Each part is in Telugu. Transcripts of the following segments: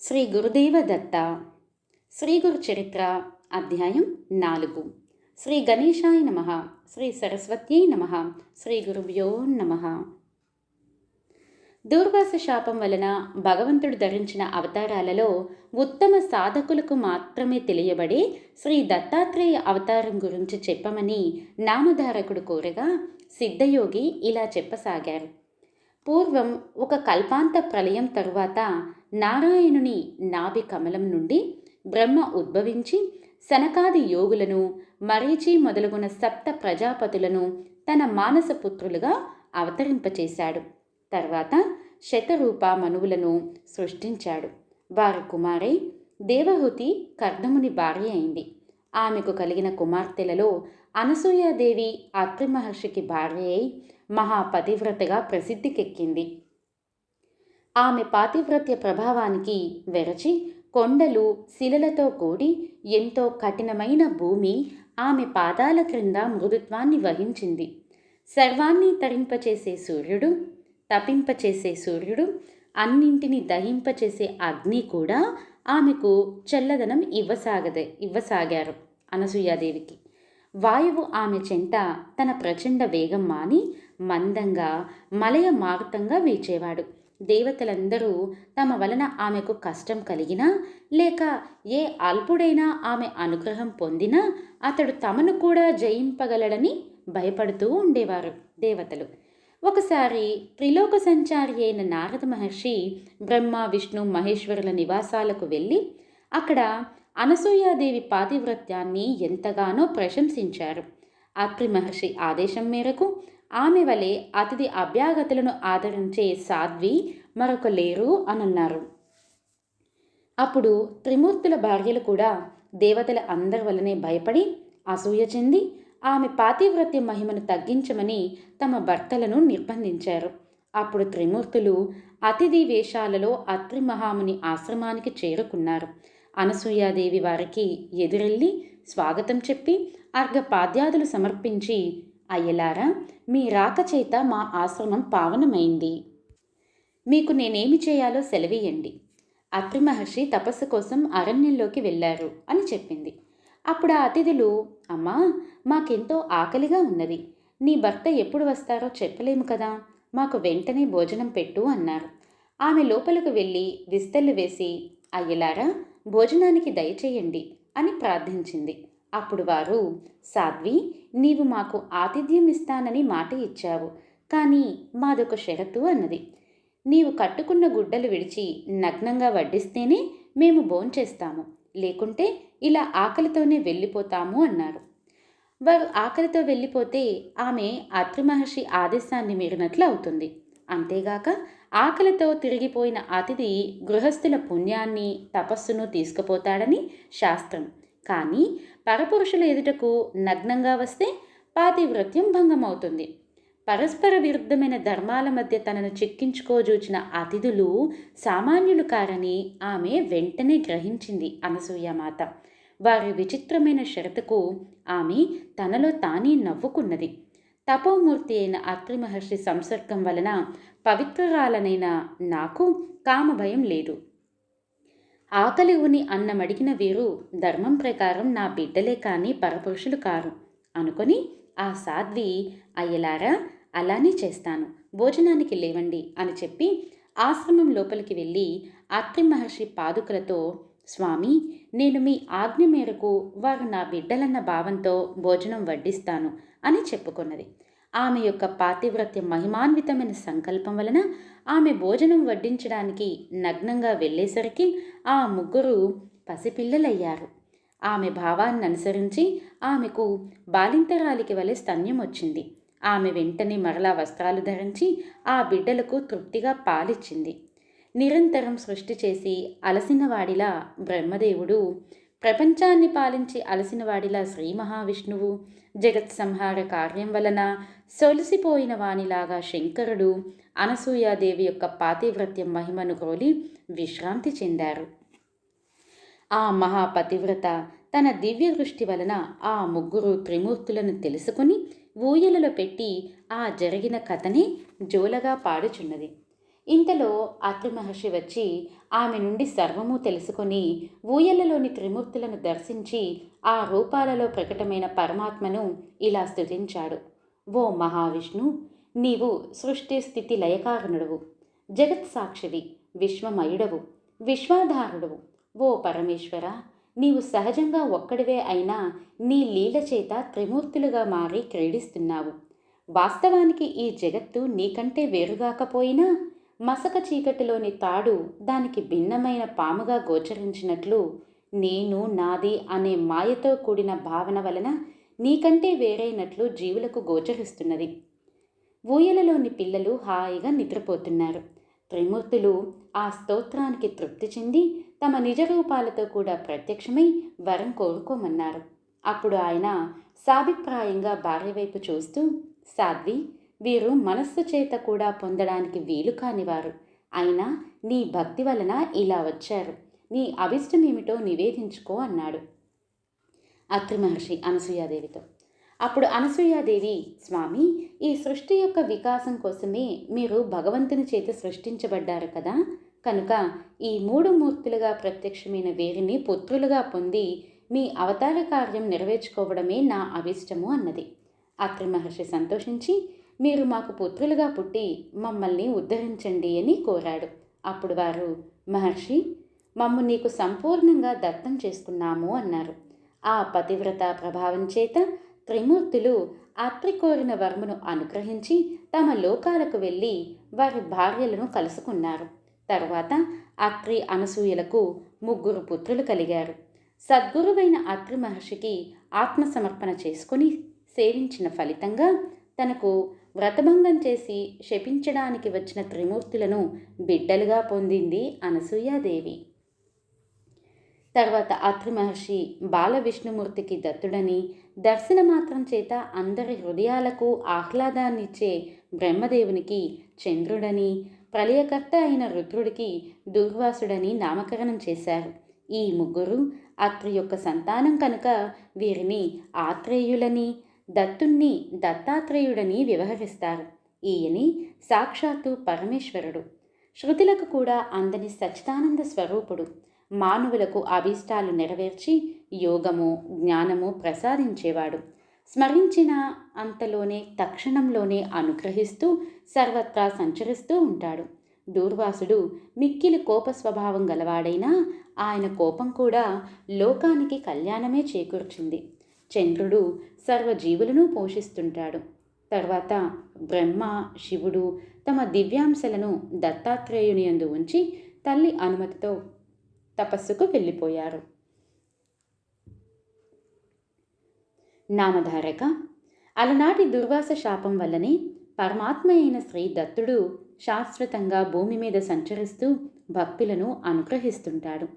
శ్రీ గురుదేవ దత్త శ్రీ గురు చరిత్ర అధ్యాయం నాలుగు. శ్రీ గణేశాయ నమ శ్రీ సరస్వత్యై నమ శ్రీ గురుభ్యో నమ. దూర్వాస శాపం వలన భగవంతుడు ధరించిన అవతారాలలో ఉత్తమ సాధకులకు మాత్రమే తెలియబడే శ్రీ దత్తాత్రేయ అవతారం గురించి చెప్పమని నామధారకుడు కోరగా సిద్ధయోగి ఇలా చెప్పసాగారు. పూర్వం ఒక కల్పాంత ప్రళయం తరువాత నారాయణుని నాభి కమలం నుండి బ్రహ్మ ఉద్భవించి సనకాది యోగులను మరీచి మొదలుగున సప్త ప్రజాపతులను తన మానసపుత్రులుగా అవతరింపచేశాడు. తర్వాత శతరూప మనువులను సృష్టించాడు. వారి కుమారై దేవహుతి కర్ధముని భార్య అయింది. ఆమెకు కలిగిన కుమార్తెలలో అనసూయాదేవి అత్రి మహర్షికి భార్య అయి మహాపతివ్రతగా ప్రసిద్ధికెక్కింది. ఆమె పాతివ్రత్య ప్రభావానికి వెరచి కొండలు శిలలతో కూడి ఎంతో కఠినమైన భూమి ఆమె పాదాల క్రింద మృదుత్వాన్ని వహించింది. సర్వాన్ని తరింపచేసే సూర్యుడు తపింపచేసే సూర్యుడు అన్నింటిని దహింపచేసే అగ్ని కూడా ఆమెకు చల్లదనం ఇవ్వసాగదే ఇవ్వసాగారు అనసూయాదేవికి. వాయువు ఆమె చెంట తన ప్రచండ వేగం మాని మందంగా మలయ మార్తంగా వీచేవాడు. దేవతలందరూ తమ వలన ఆమెకు కష్టం కలిగినా లేక ఏ అల్పుడైనా ఆమె అనుగ్రహం పొందినా అతడు తమను కూడా జయింపగలడని భయపడుతూ ఉండేవారు దేవతలు. ఒకసారి త్రిలోక సంచారి అయిన నారద మహర్షి బ్రహ్మ విష్ణు మహేశ్వరుల నివాసాలకు వెళ్ళి అక్కడ అనసూయాదేవి పాతివ్రత్యాన్ని ఎంతగానో ప్రశంసించారు. అత్రి మహర్షి ఆదేశం మేరకు ఆమె వలె అతిథి అభ్యాగతులను ఆదరించే సాధ్వి మరొక లేరు అనన్నారు. అప్పుడు త్రిమూర్తుల భార్యలు కూడా దేవతల అందరి వలనే భయపడి అసూయ చెంది ఆమె పాతివ్రత్య మహిమను తగ్గించమని తమ భర్తలను నిర్బంధించారు. అప్పుడు త్రిమూర్తులు అతిథి వేషాలలో అత్రి మహాముని ఆశ్రమానికి చేరుకున్నారు. అనసూయాదేవి వారికి ఎదురెళ్ళి స్వాగతం చెప్పి అర్ఘపాద్యాదులు సమర్పించి అయ్యలారా మీ రాక చేత మా ఆశ్రమం పావనమైంది. మీకు నేనేమి చేయాలో సెలవీయండి. అత్రి మహర్షి తపస్సు కోసం అరణ్యంలోకి వెళ్ళారు అని చెప్పింది. అప్పుడు ఆ అతిథులు అమ్మా మాకెంతో ఆకలిగా ఉన్నది. నీ భర్త ఎప్పుడు వస్తారో చెప్పలేము కదా. మాకు వెంటనే భోజనం పెట్టు అన్నారు. ఆమె లోపలకు వెళ్ళి విస్తళ్ళు వేసి అయ్యలారా భోజనానికి దయచేయండి అని ప్రార్థించింది. అప్పుడు వారు సాధ్వి నీవు మాకు ఆతిథ్యం ఇస్తానని మాట ఇచ్చావు కానీ మాదొక షరతు అన్నది. నీవు కట్టుకున్న గుడ్డలు విడిచి నగ్నంగా వడ్డిస్తేనే మేము భోంచేస్తాము లేకుంటే ఇలా ఆకలితోనే వెళ్ళిపోతాము అన్నారు. వారు ఆకలితో వెళ్ళిపోతే ఆమె అత్రి మహర్షి ఆదేశాన్ని మీరినట్లు అవుతుంది. అంతేగాక ఆకలితో తిరిగిపోయిన అతిథి గృహస్థుల పుణ్యాన్ని తపస్సును తీసుకుపోతాడని శాస్త్రం. కానీ పరపురుషుల ఎదుటకు నగ్నంగా వస్తే పాతివృత్యం భంగమవుతుంది. పరస్పర విరుద్ధమైన ధర్మాల మధ్య తనను చిక్కించుకోజూచిన అతిథులు సామాన్యులు కారని ఆమె వెంటనే గ్రహించింది అనసూయమాత వారి విచిత్రమైన షరతుకు ఆమె తనలో తానే నవ్వుకున్నది. తపోమూర్తి అయిన అత్రి మహర్షి సంసర్గం వలన పవిత్రరాలనైన నాకు కామభయం లేదు. ఆకలి ఉని అన్నమడిగిన వీరు ధర్మం ప్రకారం నా బిడ్డలే కానీ పరపురుషులు కారు. అనుకొని ఆ సాధ్వి అయ్యలారా అలానే చేస్తాను. భోజనానికి లేవండి అని చెప్పి ఆశ్రమం లోపలికి వెళ్ళి అత్రి మహర్షి పాదుకలతో స్వామి నేను మీ ఆజ్ఞ మేరకు వారు నా బిడ్డలన్న భావంతో భోజనం వడ్డిస్తాను. అని చెప్పుకున్నది. ఆమె యొక్క పాతివ్రత్య మహిమాన్వితమైన సంకల్పం వలన ఆమె భోజనం వడ్డించడానికి నగ్నంగా వెళ్ళేసరికి ఆ ముగ్గురు పసిపిల్లలయ్యారు. ఆమె భావాన్ని అనుసరించి ఆమెకు బాలింతరాలికి వలె స్తన్యం వచ్చింది. ఆమె వెంటనే మరలా వస్త్రాలు ధరించి ఆ బిడ్డలకు తృప్తిగా పాలిచ్చింది. నిరంతరం సృష్టి చేసి అలసినవాడిలా బ్రహ్మదేవుడు ప్రపంచాన్ని పాలించి అలసినవాడిలా శ్రీ మహావిష్ణువు. జగత్ సంహార కార్యం వలన సొలిసిపోయిన వానిలాగా శంకరుడు అనసూయాదేవి యొక్క పాతివ్రత్యం మహిమను కోలి విశ్రాంతి చెందారు. ఆ మహాపతివ్రత తన దివ్య దృష్టి వలన ఆ ముగ్గురు త్రిమూర్తులను తెలుసుకుని ఊయలలో పెట్టి ఆ జరిగిన కథని జోలగా పాడుచున్నది. ఇంతలో అత్రి మహర్షి వచ్చి ఆమె నుండి సర్వము తెలుసుకొని ఊయలలోని త్రిమూర్తులను దర్శించి ఆ రూపాలలో ప్రకటమైన పరమాత్మను ఇలా స్థుతించాడు ఓ మహావిష్ణు నీవు సృష్టి స్థితి లయకారణుడవు. జగత్ సాక్షివి విశ్వమయుడవు విశ్వాధారుడవు. ఓ పరమేశ్వర నీవు సహజంగా ఒక్కడివే అయినా నీ లీల చేత త్రిమూర్తులుగా మారి క్రీడిస్తున్నావు. వాస్తవానికి ఈ జగత్తు నీకంటే వేరుగాకపోయినా మసక చీకటిలోని తాడు దానికి భిన్నమైన పాముగా గోచరించినట్లు నేను నాది అనే మాయతో కూడిన భావన వలన నీకంటే వేరైనట్లు జీవులకు గోచరిస్తున్నది. ఊయలలోని పిల్లలు హాయిగా నిద్రపోతున్నారు. త్రిమూర్తులు ఆ స్తోత్రానికి తృప్తి చెంది తమ నిజ రూపాలతో కూడా ప్రత్యక్షమై వరం కోరుకోమన్నారు. అప్పుడు ఆయన సాభిప్రాయంగా భార్య వైపు చూస్తూ సాధ్వి వీరు మనస్సు చేత కూడా పొందడానికి వీలు కానివారు. అయినా నీ భక్తి వలన ఇలా వచ్చారు. నీ అభిష్టమేమిటో నివేదించుకో అన్నాడు. అత్రి మహర్షి అనసూయాదేవితో. అప్పుడు అనసూయాదేవి స్వామి ఈ సృష్టి యొక్క వికాసం కోసమే మీరు భగవంతుని చేత సృష్టించబడ్డారు కదా. కనుక ఈ మూడు మూర్తులుగా ప్రత్యక్షమైన వీరిని పుత్రులుగా పొంది మీ అవతార కార్యం నెరవేర్చుకోవడమే నా అభిష్టము అన్నది. అత్రి మహర్షి సంతోషించి మీరు మాకు పుత్రులుగా పుట్టి మమ్మల్ని ఉద్ధరించండి అని కోరాడు. అప్పుడు వారు మహర్షి మమ్ము నీకు సంపూర్ణంగా దత్తం చేసుకున్నాము అన్నారు. ఆ పతివ్రత ప్రభావం చేత త్రిమూర్తులు అత్రి కోరిన వర్మను అనుగ్రహించి తమ లోకాలకు వెళ్ళి వారి భార్యలను కలుసుకున్నారు. తరువాత అత్రి అనసూయలకు ముగ్గురు పుత్రులు కలిగారు. సద్గురువైన అత్రి మహర్షికి ఆత్మసమర్పణ చేసుకుని సేవించిన ఫలితంగా తనకు వ్రతభంగం చేసి శపించడానికి వచ్చిన త్రిమూర్తులను బిడ్డలుగా పొందింది అనసూయాదేవి. తర్వాత అత్రి మహర్షి బాల విష్ణుమూర్తికి దత్తుడని దర్శన మాత్రం చేత అందరి హృదయాలకు ఆహ్లాదాన్నిచ్చే బ్రహ్మదేవునికి చంద్రుడని ప్రళయకర్త అయిన రుద్రుడికి దుర్వాసుడని నామకరణం చేశారు. ఈ ముగ్గురు అత్రి యొక్క సంతానం కనుక వీరిని ఆత్రేయులని దత్తుణ్ణి దత్తాత్రేయుడని వ్యవహరిస్తారు. ఈయని సాక్షాత్తు పరమేశ్వరుడు. శృతులకు కూడా అందని సచ్చిదానంద స్వరూపుడు. మానవులకు అభీష్టాలు నెరవేర్చి యోగము జ్ఞానము ప్రసాదించేవాడు. స్మరించిన అంతలోనే తక్షణంలోనే అనుగ్రహిస్తూ సర్వత్రా సంచరిస్తూ ఉంటాడు. దూర్వాసుడు మిక్కిలి కోప స్వభావం గలవాడైనా ఆయన కోపం కూడా లోకానికి కళ్యాణమే చేకూర్చింది. చంద్రుడు సర్వజీవులను పోషిస్తుంటాడు. తర్వాత బ్రహ్మ శివుడు తమ దివ్యాంశలను దత్తాత్రేయుని యందు ఉంచి తల్లి అనుమతితో తపస్సుకు వెళ్ళిపోయారు. నామధారక అలనాటి దుర్వాస శాపం వల్లనే పరమాత్మ అయిన శ్రీ దత్తుడు శాశ్వతంగా భూమి మీద సంచరిస్తూ భక్తులను అనుగ్రహిస్తుంటాడు.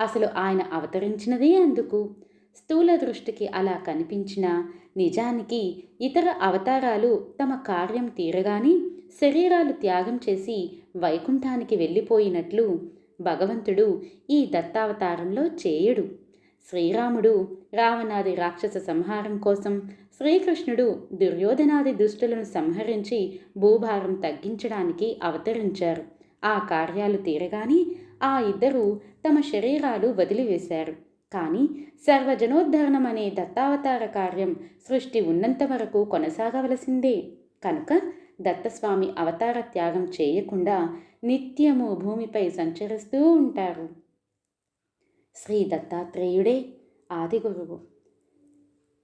అసలు ఆయన అవతరించినదే అందుకు? స్థూల దృష్టికి అలా కనిపించిన నిజానికి ఇతర అవతారాలు తమ కార్యం తీరగానే శరీరాలు త్యాగం చేసి వైకుంఠానికి వెళ్ళిపోయినట్లు భగవంతుడు ఈ దత్తావతారంలో చేయడు. శ్రీరాముడు రావణాది రాక్షస సంహారం కోసం శ్రీకృష్ణుడు దుర్యోధనాది దుష్టులను సంహరించి భూభారం తగ్గించడానికి అవతరించారు. ఆ కార్యాలు తీరగానే ఆ ఇద్దరు తమ శరీరాలు వదిలివేశారు. కానీ సర్వజనోద్ధరణం అనే దత్తావతార కార్యం సృష్టి ఉన్నంత వరకు కొనసాగవలసిందే. కనుక దత్తస్వామి అవతార త్యాగం చేయకుండా నిత్యము భూమిపై సంచరిస్తూ ఉంటారు. శ్రీ దత్తాత్రేయుడే ఆది గురువు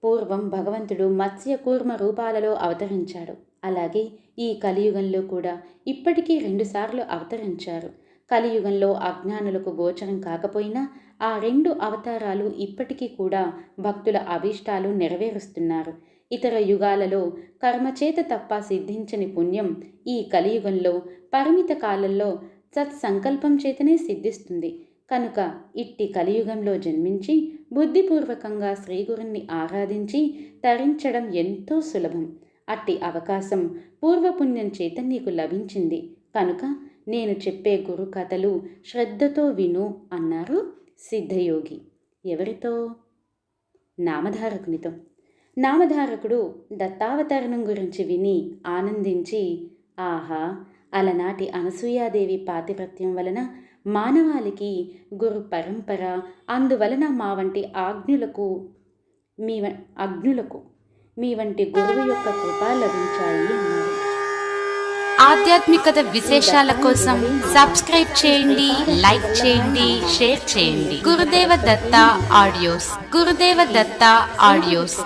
పూర్వం భగవంతుడు మత్స్య కూర్మ రూపాలలో అవతరించాడు. అలాగే ఈ కలియుగంలో కూడా ఇప్పటికీ రెండుసార్లు అవతరించారు. కలియుగంలో అజ్ఞానులకు గోచరం కాకపోయినా ఆ రెండు అవతారాలు ఇప్పటికీ కూడా భక్తుల అభీష్టాలు నెరవేరుస్తున్నారు. ఇతర యుగాలలో కర్మచేత తప్ప సిద్ధించని పుణ్యం ఈ కలియుగంలో పరిమిత కాలంలో సత్సంకల్పం చేతనే సిద్ధిస్తుంది. కనుక ఇట్టి కలియుగంలో జన్మించి బుద్ధిపూర్వకంగా శ్రీగురుణ్ణి ఆరాధించి తరించడం ఎంతో సులభం. అట్టి అవకాశం పూర్వపుణ్యం చేత నీకు లభించింది. కనుక నేను చెప్పే గురు కథలు శ్రద్ధతో విను అన్నారు సిద్ధయోగి. ఎవరితో? నామధారకునితో. నామధారకుడు దత్తావతరణం గురించి విని ఆనందించి ఆహా అలనాటి అనసూయాదేవి పాతిపత్యం వలన మానవాళికి గురు పరంపర అందువలన మా వంటి ఆజ్ఞులకు మీ వ- మీ వంటి గురువు యొక్క కృప లభించాయి అన్నారు. ఆధ్యాత్మికత విశేషాల కోసం సబ్స్క్రైబ్ చేయండి లైక్ చేయండి షేర్ చేయండి. గురుదేవ దత్త ఆడియోస్ గురుదేవ దత్త ఆడియోస్.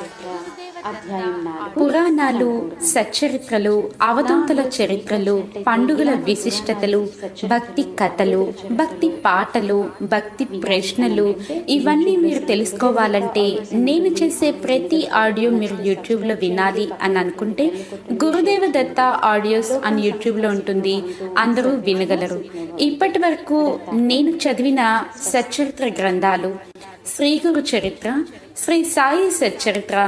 అధ్యాయం పురాణాలు సచ్చరిత్రలు అవధూతల చరిత్రలు పండుగల విశిష్టతలు భక్తి కథలు భక్తి పాటలు భక్తి ప్రశ్నలు ఇవన్నీ మీరు తెలుసుకోవాలంటే నేను చేసే ప్రతి ఆడియో మీరు యూట్యూబ్లో వినాలి అని అనుకుంటే గురుదేవ దత్త ఆడియోస్ అని యూట్యూబ్లో ఉంటుంది అందరూ వినగలరు. ఇప్పటి వరకు నేను చదివిన సచ్చరిత్ర గ్రంథాలు శ్రీ గురు చరిత్ర శ్రీ సాయి సచ్చరిత్ర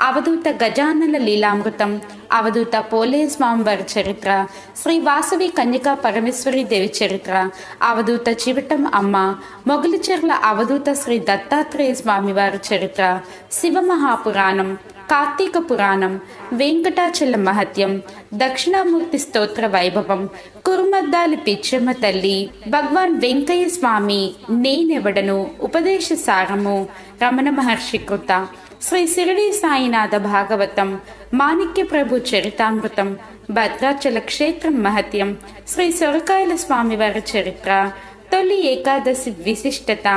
అవధూత గజానన లీలామృతం అవధూత పోలే స్వామివారి చరిత్ర శ్రీ వాసవి కన్యకా పరమేశ్వరి దేవి చరిత్ర అవధూత చివటం అమ్మ మొగలిచెర్ల అవధూత శ్రీ దత్తాత్రేయ స్వామివారి చరిత్ర శివ మహాపురాణం కార్తీక పురాణం వెంకటాచల మహత్యం దక్షిణామూర్తి స్తోత్ర వైభవం కురుమద్దాలి పిచ్చమ్మ తల్లి భగవాన్ వెంకయ్య స్వామి నేనెవడను ఉపదేశ సారము రమణ మహర్షి కృత. శ్రీ శిరిడి సాయినాథ భాగవతం మాణిక్య ప్రభు చరితామృతం భద్రాచల క్షేత్రం మహత్యం శ్రీ సొరకాయల స్వామివారి చరిత్ర తొలి ఏకాదశి విశిష్టత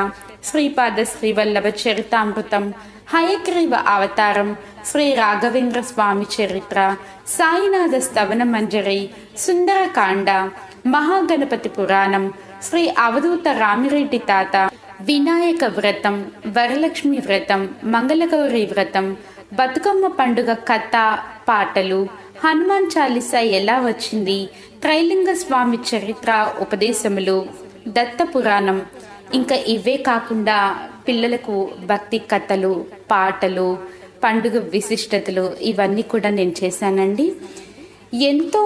శ్రీపాద శ్రీవల్లభ చరితామృతం హయగ్రీవ అవతారం శ్రీ రాఘవేంద్ర స్వామి చరిత్ర సాయినాథ స్తవన మంజరి సుందరకాండ మహాగణపతి పురాణం శ్రీ అవధూత రామిరెడ్డి తాత వినాయక వ్రతం వరలక్ష్మి వ్రతం మంగళగౌరి వ్రతం బతుకమ్మ పండుగ కథ పాటలు హనుమాన్ చాలీస ఎలా వచ్చింది త్రైలింగ స్వామి చరిత్ర ఉపదేశములు దత్త పురాణం. ఇంకా ఇవే కాకుండా పిల్లలకు భక్తి కథలు పాటలు పండుగ విశిష్టతలు ఇవన్నీ కూడా నేను చేశానండి. ఎంతో